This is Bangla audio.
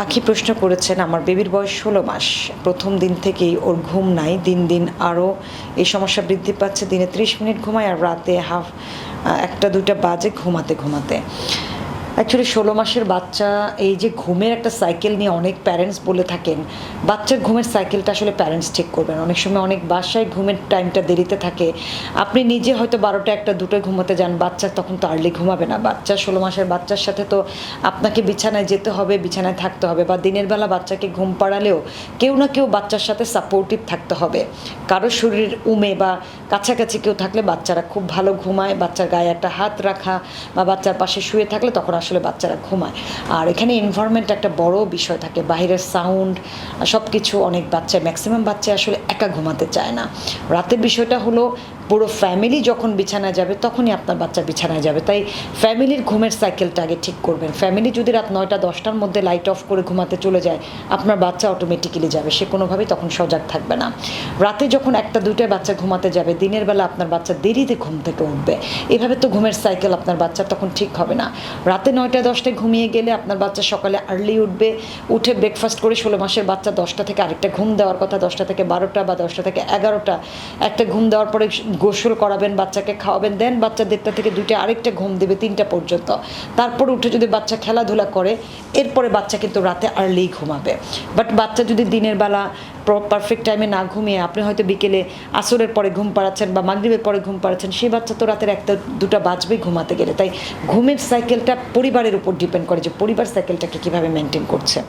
পাখি প্রশ্ন করেছেন, আমার বেবির বয়স ষোলো মাস। প্রথম দিন থেকেই ওর ঘুম নাই। দিন দিন আরও এই সমস্যা বৃদ্ধি পাচ্ছে। দিনে ত্রিশ মিনিট ঘুমায় আর রাতে হাফ একটা দুটা বাজে ঘুমাতে ঘুমাতে। অ্যাকচুয়ালি ষোলো মাসের বাচ্চা, এই যে ঘুমের একটা সাইকেল নিয়ে অনেক প্যারেন্টস বলে থাকেন, বাচ্চার ঘুমের সাইকেলটা আসলে প্যারেন্টস ঠিক করবেন। অনেক সময় অনেক বাসায় ঘুমের টাইমটা দেরিতে থাকে। আপনি নিজে হয়তো বারোটা একটা দুটো ঘুমোতে যান, বাচ্চা তখন তো আর্লি ঘুমাবে না। বাচ্চা ষোলো মাসের বাচ্চার সাথে তো আপনাকে বিছানায় যেতে হবে, বিছানায় থাকতে হবে বা দিনের বেলা বাচ্চাকে ঘুম পাড়ালেও কেউ না কেউ বাচ্চার সাথে সাপোর্টিভ থাকতে হবে। কারও শরীর উমে বা কাছাকাছি কেউ থাকলে বাচ্চারা খুব ভালো ঘুমায়, বাচ্চার গায়ে একটা হাত রাখা বা বাচ্চার পাশে শুয়ে থাকলে তখন আসলে বাচ্চারা ঘুমায়। আর এখানে এনভায়রনমেন্ট একটা বড় বিষয় থাকে। বাইরের সাউন্ড সব কিছু অনেক বাচ্চা ম্যাক্সিমাম বাচ্চা আসলে একা ঘুমাতে চায় না। রাতের বিষয়টা হলো পুরো ফ্যামিলি যখন বিছানায় যাবে, তখনই আপনার বাচ্চা বিছানায় যাবে। তাই ফ্যামিলির ঘুমের সাইকেলটা আগে ঠিক করবেন। ফ্যামিলি যদি রাত নয়টা, দশটার মধ্যে লাইট অফ করে ঘুমাতে চলে যায়, আপনার বাচ্চা অটোমেটিক্যালি যাবে। সে কোনোভাবেই তখন সজাগ থাকবে না। রাতে যখন একটা, দুইটায় বাচ্চা ঘুমাতে যাবে, দিনের বেলা আপনার বাচ্চা দেরিতে ঘুম থেকে উঠবে। এভাবে তো ঘুমের সাইকেল আপনার বাচ্চা তখন ঠিক হবে না। রাতে নয়টা দশটায় ঘুমিয়ে গেলে আপনার বাচ্চা সকালে আর্লি উঠবে, উঠে ব্রেকফাস্ট করে ষোলো মাসের বাচ্চা দশটা থেকে আরেকটা ঘুম দেওয়ার কথা, দশটা থেকে বারোটা বা দশটা থেকে এগারোটা, একটা ঘুম দেওয়ার পরে গোসল করাবেন, বাচ্চাকে খাওয়াবেন, দেন বাচ্চা দেড়টা থেকে দুইটা, আরেকটা ঘুম দেবে তিনটা পর্যন্ত। তারপর উঠে যদি বাচ্চা খেলাধুলা করে, এরপরে বাচ্চা কিন্তু রাতে আর্লি ঘুমাবে। বাট বাচ্চা যদি দিনের বেলা পারফেক্ট টাইমে না ঘুমিয়ে, আপনি হয়তো বিকেলে আসরের পরে ঘুম পাড়াচ্ছেন বা মাগরিবের পরে ঘুম পাড়াচ্ছেন, সেই বাচ্চা তো রাতের একটা, দুটা বাজবে ঘুমাতে গেলে। তাই ঘুমের সাইকেলটা পরিবারের উপর ডিপেন্ড করে যে পরিবার সাইকেলটাকে কীভাবে মেনটেন করছে।